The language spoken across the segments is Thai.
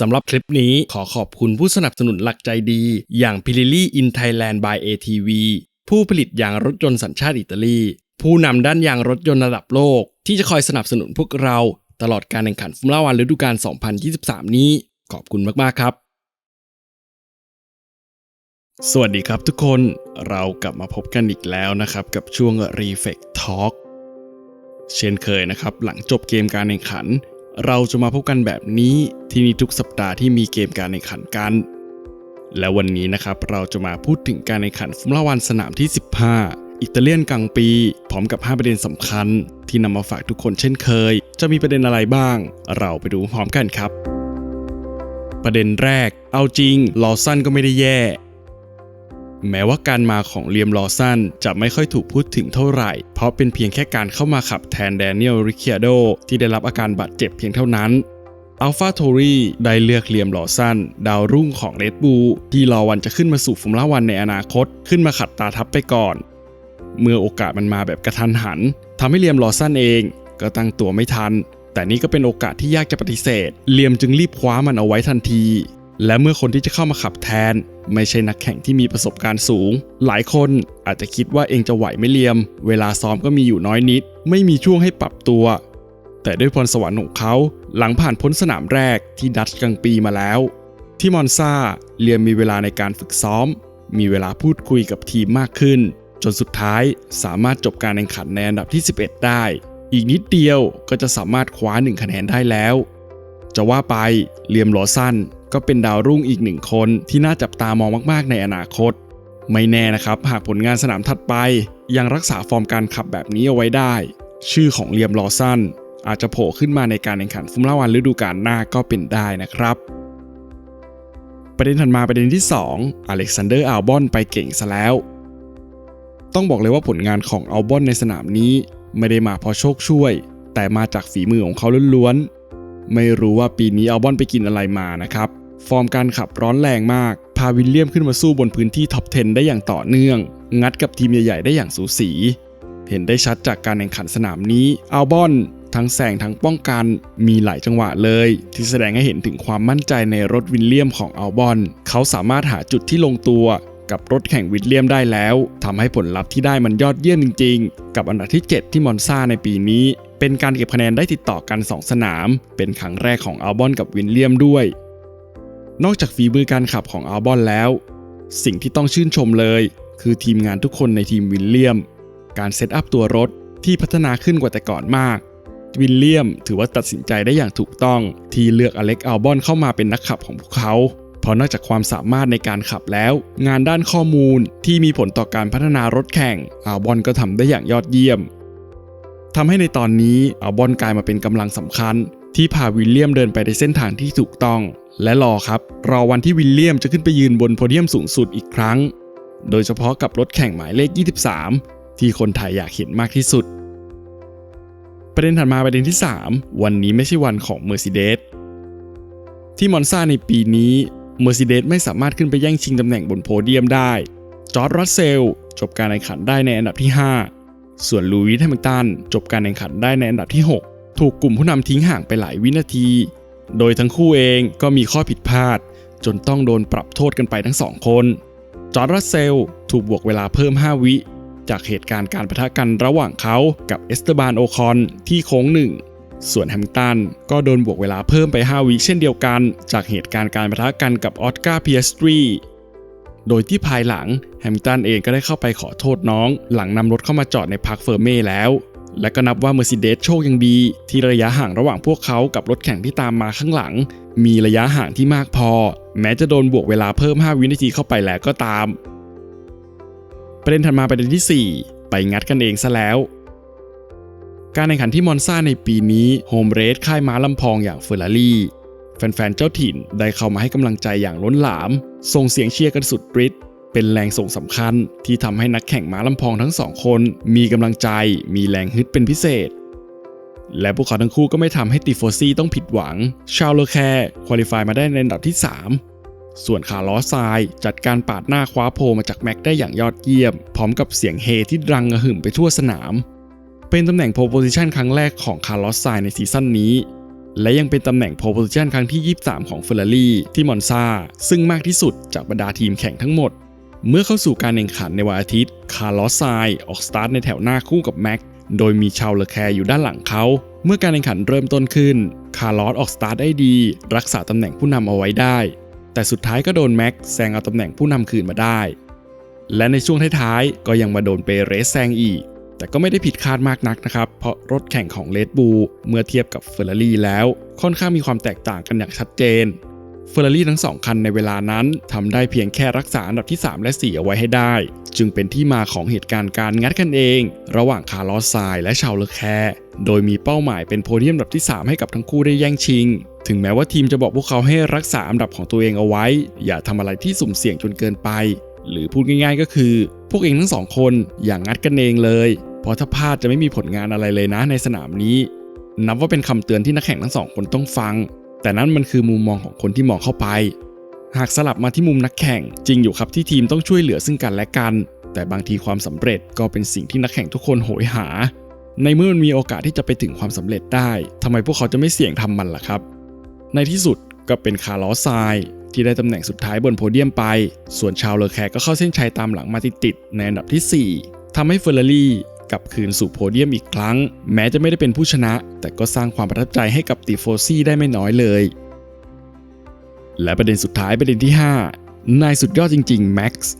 สำหรับคลิปนี้ขอขอบคุณผู้สนับสนุนหลักใจดี อย่าง p i r i l i in Thailand by ATV ผู้ผลิตยางรถยนต์สัญชาติอิตาลี ผู้นำด้านยางรถยนต์ระดับโลก ที่จะคอยสนับสนุนพวกเราตลอดการแข่งขันฟอร์มูล่าวันฤดูกาล 2023 นี้ ขอบคุณมาก ๆ ครับ สวัสดีครับทุกคนเรากลับมาพบกันอีกแล้วนะครับ กับช่วง Reflect Talk เช่นเคยนะครับ หลังจบเกมการแข่งขัน เราจะมาพบกันแบบนี้ที่นี่ทุกสัปดาห์ที่มีเกมการแข่งขันกัน และวันนี้นะครับเราจะมาพูดถึงการแข่งขันฟอร์มูล่าวันสนามที่ 15 อิตาเลียนกลางปี พร้อมกับ 5 ประเด็นสำคัญ ที่นำมาฝากทุกคนเช่นเคย จะมีประเด็นอะไรบ้าง เราไปดูพร้อมกันครับ ประเด็นแรก เอาจริงลอสันก็ไม่ได้แย่ แม้ว่าการมาของเลียมลอสันจะไม่ค่อยถูกพูดถึงเท่าไหร่ เพราะเป็นเพียงแค่การเข้ามาขับแทนแดเนียลริค i โดที่ได้รับอาการบาดเจ็บเพียงเท่านั้นอัลฟาโทรีได้เลือกเลียมลอสันดาวรุ่งของเรดบูที่รอวันจะขึ้นมาสู่ฟอร์มูล่าวันในอนาคต ขึ้นมาขัดตาทับไปก่อน เมื่อโอกาสมันมาแบบกระทันหันทำให้เลียมลอสันเองก็ตั้งตัวไม่ทัน แต่นี่ก็เป็นโอกาสที่ยากจะปฏิเสธ เลียมจึงรีบคว้ามันเอาไว้ทันที และเมื่อคนที่จะเข้ามาขับแทน ไม่ใช่นักแข่งที่มีประสบการณ์สูง หลายคนอาจจะคิดว่าเองจะไหวไม่เลียม เวลาซ้อมก็มีอยู่น้อยนิด ไม่มีช่วงให้ปรับตัว แต่ด้วยพรสวรรค์ของเขา หลังผ่านพ้นสนามแรกที่ดัตช์กลางปีมาแล้ว ที่มอนซาเลียมมีเวลาในการฝึกซ้อม มีเวลาพูดคุยกับทีมมากขึ้น จนสุดท้ายสามารถจบการแข่งขันในอันดับที่ 11 ได้ อีกนิดเดียวก็จะสามารถคว้าหนึ่งคะแนนได้แล้ว จะว่าไปเลียมหลอสั้น ก็เป็นดาวรุ่งอีกหนึ่งคนที่น่าจับตามองมากๆในอนาคต ไม่แน่นะครับ หากผลงานสนามถัดไป ยังรักษาฟอร์มการขับแบบนี้เอาไว้ได้ ชื่อของเลียมลอสันอาจจะโผล่ขึ้นมาในการแข่งขันฟอร์มูล่าวันฤดูกาลหน้าก็เป็นได้นะครับ ประเด็นถัดมาประเด็นที่ 2 อเล็กซานเดอร์อัลบอนไปเก่งซะแล้ว ต้องบอกเลยว่าผลงานของอัลบอนในสนามนี้ ไม่ได้มาเพราะโชคช่วย แต่มาจากฝีมือของเขาล้วนๆไม่รู้ว่าปีนี้อัลบอนไปกินอะไรมานะครับ ฟอร์มการขับร้อนแรงมาก พาวิลเลียมขึ้นมาสู้บนพื้นที่ท็อป 10 ได้อย่างต่อเนื่อง งัดกับทีมใหญ่ๆ ได้อย่างสูสี เห็นได้ชัดจากการแข่งขันสนามนี้อัลบอนทั้งแซงทั้งป้องกันมีหลายจังหวะเลย ที่แสดงให้เห็นถึงความมั่นใจในรถวิลเลียมของอัลบอน เขาสามารถหาจุดที่ลงตัวกับรถแข่งวิลเลียมได้แล้วทำให้ผลลัพธ์ที่ได้มันยอดเยี่ยมจริง ๆ กับอันดับที่ 7 ที่มอนซาในปีนี้ เป็นการเก็บคะแนนได้ติดต่อกัน 2 สนาม เป็นครั้งแรกของอัลบอนกับวิลเลียมด้วย นอกจากฝีมือการขับของอัลบอนแล้ว สิ่งที่ต้องชื่นชมเลย คือทีมงานทุกคนในทีมวิลเลียม การเซตอัพตัวรถที่พัฒนาขึ้นกว่าแต่ก่อนมากวิลเลียมถือว่าตัดสินใจได้อย่างถูกต้องที่เลือกอเล็กอัลบอนเข้ามาเป็นนักขับของพวกเขาเพราะนอกจากความสามารถในการขับแล้ว งานด้านข้อมูลที่มีผลต่อการพัฒนารถแข่งอัลบอนก็ทำได้อย่างยอดเยี่ยมทำให้ในตอนนี้อัลบอนกลายมาเป็นกำลังสำคัญ ที่พาวิลเลียมเดินไปในเส้นทางที่ถูกต้อง และรอครับรอวันที่วิลเลียมจะขึ้นไปยืนบนโพเดียมสูงสุดอีกครั้ง โดยเฉพาะกับรถแข่งหมายเลข 23 ที่คนไทยอยากเห็นมากที่สุด ประเด็นถัดมาประเด็นที่ 3 วันนี้ไม่ใช่วันของ Mercedes ที่มอนซาในปีนี้ Mercedes ไม่สามารถขึ้นไปแย่งชิงตำแหน่งบนโพเดียมได้ จอร์ดรัสเซลจบการแข่งขันได้ในอันดับที่ 5 ส่วนลูวิสแฮมิลตันจบการแข่งขันได้ในอันดับที่ 6 ถูกกลุ่มผู้นำทิ้งห่างไปหลายวินาที โดยทั้งคู่เองก็มีข้อผิดพลาด จนต้องโดนปรับโทษกันไปทั้งสองคน จอร์ดรัสเซลถูกบวกเวลาเพิ่ม 5 วิ จากเหตุการณ์การประทะกันระหว่างเขากับเอสเตบานโอคอนที่โค้งหนึ่ง ส่วนแฮมตันก็โดนบวกเวลาเพิ่มไป 5 วิเช่นเดียวกัน จากเหตุการณ์การประทะกันกับออสการ์เพียสตรีโดยที่ภายหลังแฮมิลตันเองก็ได้เข้าไปขอโทษน้อง หลังนำรถเข้ามาจอดในพาร์คเฟอร์เม่แล้ว และก็นับว่า Mercedes โชคยังดี ที่ระยะห่างระหว่างพวกเขากับรถแข่งที่ตามมาข้างหลัง มีระยะห่างที่มากพอ แม้จะโดนบวกเวลาเพิ่ม 5 วินาทีเข้าไปแล้วก็ตาม ประเด็นถัดมาประเด็นที่ 4 ไปงัดกันเองซะแล้ว การแข่งขันที่มอนซาในปีนี้โฮมเรสค่ายม้าลำพองอย่างเฟอร์รารี่แฟนๆเจ้าถิ่นได้เข้ามาให้กำลังใจอย่างล้นหลาม ส่งเสียงเชียร์กันสุดฤทธิ์ เป็นแรงส่งสำคัญ ที่ทำให้นักแข่งม้าลำพองทั้งสองคน มีกำลังใจ มีแรงฮึดเป็นพิเศษ และพวกเขาทั้งคู่ก็ไม่ทำให้ติโฟซี่ต้องผิดหวัง ชาวเลอแคร์คุริฟายมาได้ในอันดับที่ 3 ส่วนคาร์ลอสไซจัดการปาดหน้าคว้าโพมาจากแม็กได้อย่างยอดเยี่ยม พร้อมกับเสียงเฮที่ดังกระหึ่มไปทั่วสนาม เป็นตำแหน่งโพโพซิชันครั้งแรกของคาร์ลอสไซในซีซั่นนี้และยังเป็นตำแหน่งโพ s ิชันครั้งที่ 23 ของเฟอร์รารี่ที่มอนซาซึ่งมากที่สุดจากบรรดาทีมแข่งทั้งหมด เมื่อเข้าสู่การแข่งขันในวันอาทิตย์ คาร์ลอสไซออกสตาร์ทในแถวหน้าคู่กับแม็ก โดยมีชาวเลแคร์อยู่ด้านหลังเขา เมื่อการแข่งขันเริ่มต้นขึ้น คาร์ลอสออกสตาร์ทได้ดี รักษาตำแหน่งผู้นำเอาไว้ได้ แต่สุดท้ายก็โดนแม็กแซงเอาตำแหน่งผู้นำคืนมาได้ และในช่วงท้ายๆ ก็ยังมาโดนเปเรสแซงอีก แต่ก็ไม่ได้ผิดคาดมากนักนะครับ เพราะรถแข่งของเลดบูเมื่อเทียบกับเฟอร์รารี่แล้ว ค่อนข้างมีความแตกต่างกันอย่างชัดเจน เฟอร์รารี่ทั้งสองคันในเวลานั้นทำได้เพียงแค่รักษาอันดับที่ 3 และ 4 เอาไว้ให้ได้ จึงเป็นที่มาของเหตุการณ์การงัดกันเอง ระหว่างคาร์ลอสไซและชาวเลอแคร์โดยมีเป้าหมายเป็นโพเดียมอันดับที่ 3 ให้กับทั้งคู่ได้แย่งชิง ถึงแม้ว่าทีมจะบอกพวกเขาให้รักษาอันดับของตัวเองเอาไว้ อย่าทำอะไรที่สุ่มเสี่ยงจนเกินไป หรือพูดง่าย ๆ ก็คือ พวกเองทั้งสองคนอย่างงัดกันเองเลยเพราะถ้าพลาดจะไม่มีผลงานอะไรเลยนะในสนามนี้ นับว่าเป็นคำเตือนที่นักแข่งทั้งสองคนต้องฟัง แต่นั่นมันคือมุมมองของคนที่มองเข้าไป หากสลับมาที่มุมนักแข่ง จริงอยู่ครับที่ทีมต้องช่วยเหลือซึ่งกันและกัน แต่บางทีความสำเร็จก็เป็นสิ่งที่นักแข่งทุกคนโหยหา ในเมื่อมันมีโอกาสที่จะไปถึงความสำเร็จได้ทำไมพวกเขาจะไม่เสี่ยงทำมันล่ะครับ ในที่สุดก็เป็นคาร์ลอสไซน์ที่ได้ตำแหน่งสุดท้ายบนโพเดียมไป ส่วนชาวเลอแคร์ก็เข้าเส้นชัยตามหลังมาติดๆในอันดับที่ 4ทำให้เฟอร์รารี่ กลับคืนสู่โพเดียมอีกครั้ง แม้จะไม่ได้เป็นผู้ชนะ แต่ก็สร้างความประทับใจให้กับติโฟซี่ได้ไม่น้อยเลย และประเด็นสุดท้ายประเด็นที่ 5 นายสุดยอดจริงๆแม็กซ์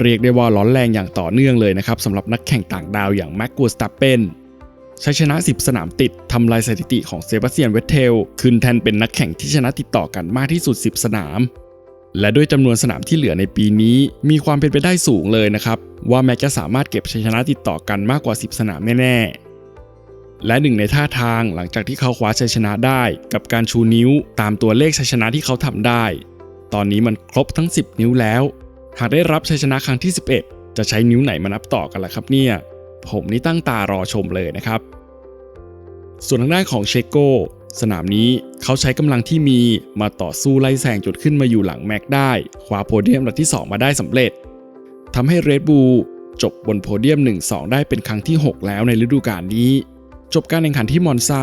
เรียกได้ว่าร้อนแรงอย่างต่อเนื่องเลยนะครับสำหรับนักแข่งต่างดาวอย่างแม็กกูสตัปเปนชัยชนะ 10 สนามติดทำลายสถิติของเซบาสเตียนเวตเทล ขึ้นแทนเป็นนักแข่งที่ชนะติดต่อกันมากที่สุด 10 สนาม และด้วยจำนวนสนามที่เหลือในปีนี้ มีความเป็นไปได้สูงเลยนะครับ ว่าแม็กจะสามารถเก็บชัยชนะติดต่อกันมากกว่า 10 สนามแน่ๆ และหนึ่งในท่าทางหลังจากที่เขาคว้าชัยชนะได้ กับการชูนิ้วตามตัวเลขชัยชนะที่เขาทำได้ ตอนนี้มันครบทั้ง 10 นิ้วแล้ว หากได้รับชัยชนะครั้งที่ 11 จะใช้นิ้วไหนมานับต่อกันล่ะครับเนี่ยผมนี่ตั้งตารอชมเลยนะครับ ส่วนทางด้านของเชโก สนามนี้เขาใช้กำลังที่มีมาต่อสู้ไล่แซงจนขึ้นมาอยู่หลังแม็กได้คว้าโพเดียมอันดับที่ 2 มาได้สำเร็จทำให้เรดบูลจบบนโพเดียม 1-2 ได้เป็นครั้งที่ 6 แล้วในฤดูกาลนี้ จบการแข่งขันที่มอนซา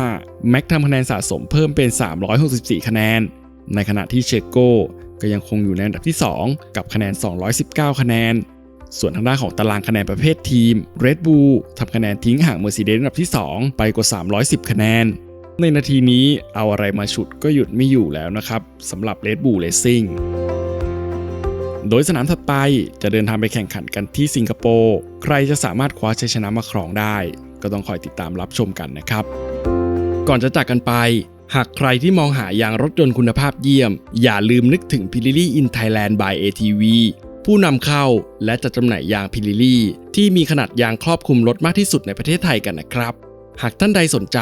แม็กทำคะแนนสะสมเพิ่มเป็น 364 คะแนน ในขณะที่เชโกก็ยังคงอยู่ในอันดับที่ 2 กับคะแนน 219 คะแนน ส่วนทางด้านของตารางคะแนนประเภททีม Red Bull ทำคะแนนทิ้งห่าง Mercedes อันดับที่ 2 ไปกว่า 310 คะแนน ในนาทีนี้เอาอะไรมาฉุดก็หยุดไม่อยู่แล้วนะครับสำหรับ Red Bull Racing โดยสนามถัดไปจะเดินทางไปแข่งขันกันที่สิงคโปร์ใครจะสามารถคว้าชัยชนะมาครองได้ ก็ต้องคอยติดตามรับชมกันนะครับ ก่อนจะจากกันไป หากใครที่มองหายางรถยนต์คุณภาพเยี่ยม อย่าลืมนึกถึง p i l i l i in Thailand by ATV ผู้นำเข้าและจัดจำหน่ายยาง p i l i l i ที่มีขนาดยางครอบคลุมรถมากที่สุดในประเทศไทยกันนะครับ หากท่านใดสนใจ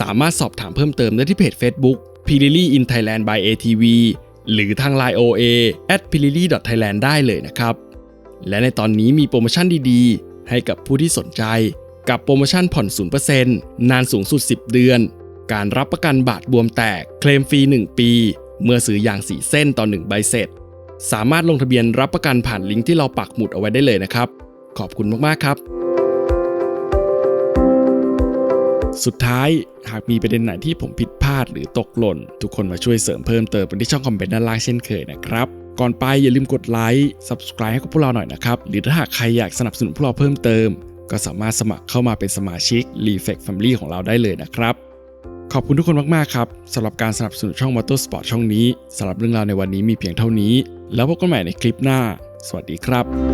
สามารถสอบถามเพิ่มเติมได้ที่เพจ Facebook p i l i l i in Thailand by ATV หรือทาง Line OA at p i l i l i thailand ได้เลยนะครับ และในตอนนี้มีโปรโมชั่นดีๆ ให้กับผู้ที่สนใจ กับโปรโมชั่นผ่อน 0%นานสูงสุด 10 เดือน การรับประกันบาดบวมแตก เคลมฟรี 1 ปี เมื่อซื้อยางสีเส้นต่อ 1 ใบเสร็จ สามารถลงทะเบียนรับประกันผ่านลิงก์ที่เราปักหมุดเอาไว้ได้เลยนะครับ ขอบคุณมากๆครับ สุดท้ายหากมีประเด็นไหนที่ผมผิดพลาดหรือตกหล่น ทุกคนมาช่วยเสริมเพิ่มเติมไปที่ช่องคอมเมนต์ด้านล่างเช่นเคยนะครับ ก่อนไปอย่าลืมกดไลค์ subscribe ให้กับพวกเราหน่อยนะครับ หรือถ้าหากใครอยากสนับสนุนพวกเราเพิ่มเติม ก็สามารถสมัครเข้ามาเป็นสมาชิก r e f l e c t Family ของเราได้เลยนะครับ ขอบคุณทุกคนมากๆครับสำหรับการสนับสนุนช่อง Motorsport ช่องนี้สำหรับเรื่องราวในวันนี้มีเพียงเท่านี้ แล้วพบกันใหม่ในคลิปหน้า สวัสดีครับ